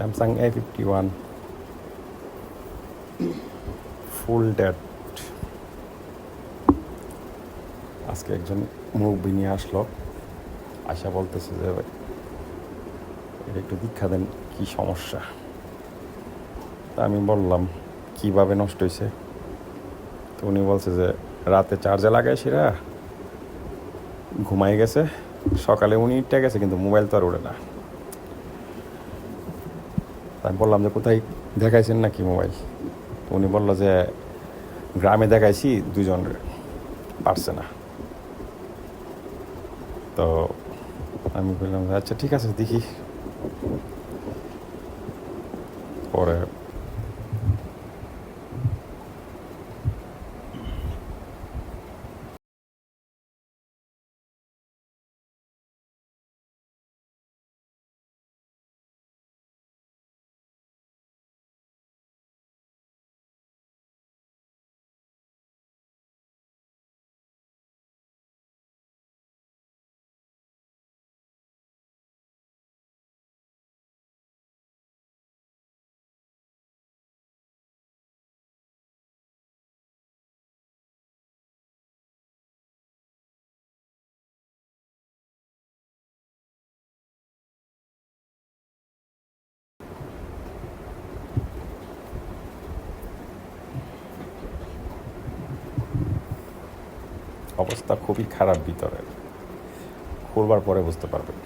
Samsung A fifty one full dead আজকে একজন মুরব্বী নিয়ে আসলো। আশা বলতেছে যে এটা একটু দীক্ষা দেন, কী সমস্যা? তা আমি বললাম, কীভাবে নষ্ট হয়েছে তো উনি বলছে যে, রাতে চার্জে লাগায় সেরা ঘুমাই গেছে, সকালে উনি গেছে, কিন্তু মোবাইল তো আর ওড়ে না। তা আমি বললাম যে, কোথায় দেখাইছেন নাকি মোবাইল? তো উনি বলল যে, গ্রামে দেখাইছি দুজন পারছে না। তো আমি বললাম আচ্ছা ঠিক আছে, দেখি। পরে অবস্থা খুবই খারাপ ভিতরে। খুলবার পরে বুঝতে পারবেন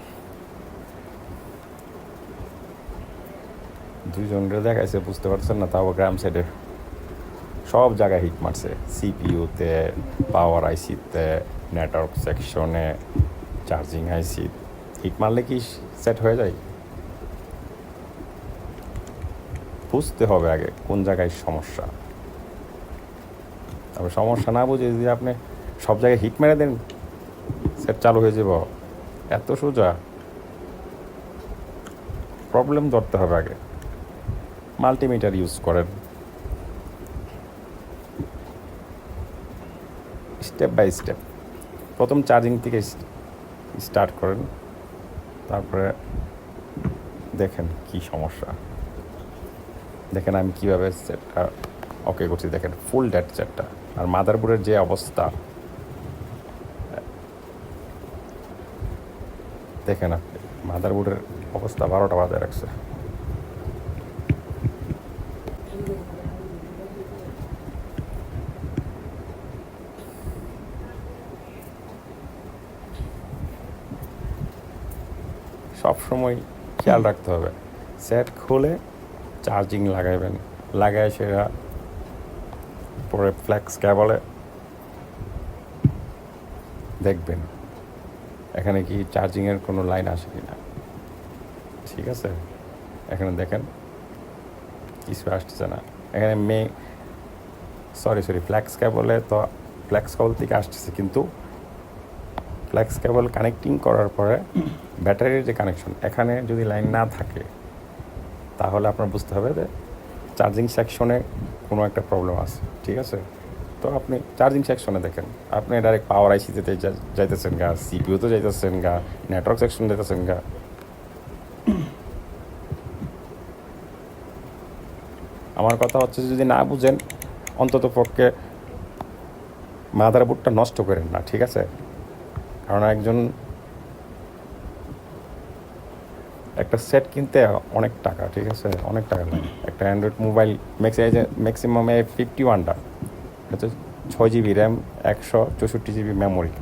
দুইজনরে দেখাইছে, বুঝতে পারছেন না, তাও গ্রাম সাইডে সব জায়গায় হিট মারছে। সিপিইউতে পাওয়ার আইসিতে নেটওয়ার্ক সেকশনে চার্জিং আইসি হিট মারলে কি সেট হয়ে যায়? বুঝতে হবে আগে কোন জায়গায় সমস্যা। তবে সমস্যা না বুঝে যদি আপনি সব জায়গায় হিট মেরে দেন। সেট চালু হয়ে যাব। এত সোজা। প্রবলেম ধরতে হবে আগে। মাল্টিমিটার ইউজ করেন। স্টেপ বাই স্টেপ প্রথম চার্জিং থেকে স্টার্ট করেন। তারপরে দেখেন কি সমস্যা। দেখেন আমি কীভাবে সেটটা ওকে করছি। দেখেন ফুল ডেট সেটটা আর মাদারবোর্ডের যে অবস্থা। দেখেন আপনি মাদারবোর্ডের অবস্থা বারোটা বাজে রাখছে। সব সময় খেয়াল রাখতে হবে সেট খুলে চার্জিং লাগাইবেন। লাগাই সেটা পরে ফ্ল্যাক্স কেবলে দেখবেন। এখানে কি চার্জিংয়ের কোনো লাইন আসে কি না? ঠিক আছে? এখানে দেখেন, কিছু আসতেছে না। এখানে মে সরি সরি ফ্ল্যাক্স কেবলে তো ফ্ল্যাক্স কেবল থেকে আসতেছে, কিন্তু ফ্ল্যাক্স কেবল কানেক্টিং করার পরে ব্যাটারির যে কানেকশন এখানে যদি লাইন না থাকে, তাহলে আপনার বুঝতে হবে যে চার্জিং সেকশনে কোনো একটা প্রবলেম আছে, ঠিক আছে? তো আপনি চার্জিং সেকশনে দেখেন। আপনি ডাইরেক্ট পাওয়ার আইসিতে যাইতেছেন গা সিপিউতে যাইতেছেন গা নেটওয়ার্ক সেকশন যাইতেছেন গা। আমার কথা হচ্ছে যদি না বুঝেন, অন্তত পক্ষে মাদারবোর্ডটা নষ্ট করেন না, ঠিক আছে? কারণ একজন একটা সেট কিনতে অনেক টাকা, ঠিক আছে? অনেক টাকা লাগে। একটা অ্যান্ড্রয়েড মোবাইল ম্যাক্সিমাম ফিফটি ওয়ানটা হচ্ছে ছয় জিবি র্যাম, একশো চৌষট্টি জিবি মেমোরি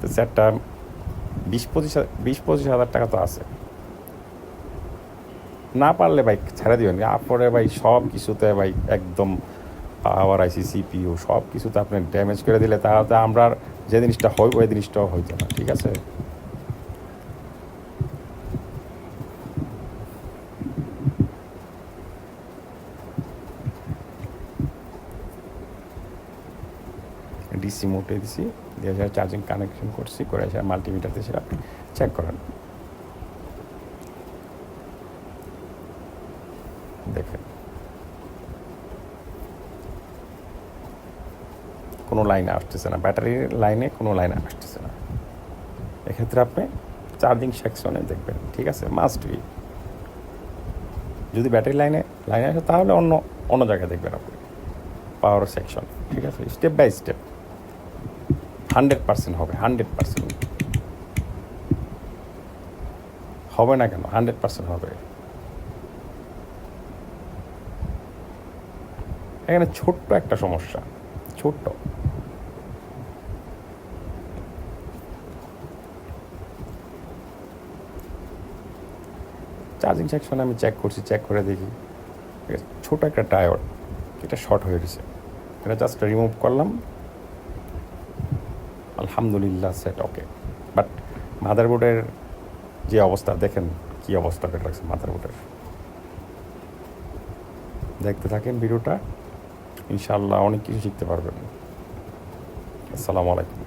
তো সেটটা বিশ পঁচিশ বিশ পঁচিশ হাজার টাকা তো আছে। না পারলে ভাই ছেড়ে দিবেন। আপরে ভাই সব কিছুতে ভাই একদম পাওয়ার আইসি সিপিইউ সব কিছুতে আপনি ড্যামেজ করে দিলে তাহলে আমরা যে জিনিসটা হয়, ওই জিনিসটাও হইতো না, ঠিক আছে? ডিসি মোটে দিছি। দিয়ে এসে চার্জিং কানেকশন করছি, করে এসে মাল্টিমিটার দিয়ে সেটা চেক করেন দেখেন। কোনো লাইন আসতেছে না। ব্যাটারির লাইনে কোনো লাইন আসতেছে না। এক্ষেত্রে আপনি চার্জিং সেকশনে দেখবেন, ঠিক আছে? মাস্ট বি যদি ব্যাটারি লাইনে লাইনে আসে, তাহলে অন্য অন্য জায়গায় দেখবেন আপনি। পাওয়ার সেকশন ঠিক আছে? Step by step hundred percent হবে, হান্ড্রেড পার্সেন্ট। হবে না কেন? হান্ড্রেড পার্সেন্ট হবে। এখানে ছোট্ট একটা সমস্যা, ছোট্ট। চার্জিং সেকশনে আমি চেক করছি চেক করে দেখি। ছোটো একটা টায়ার এটা শর্ট হয়ে গেছে। এটা জাস্ট রিমুভ করলাম। আলহামদুলিল্লাহ সেট ওকে বাট মাদারবোর্ডের যে অবস্থা, দেখেন কি অবস্থা করে রাখছে মাদারবোর্ডের দেখতে থাকেন ভিডিওটা ইনশাল্লাহ অনেক কিছু শিখতে পারবেন। আসসালামু আলাইকুম।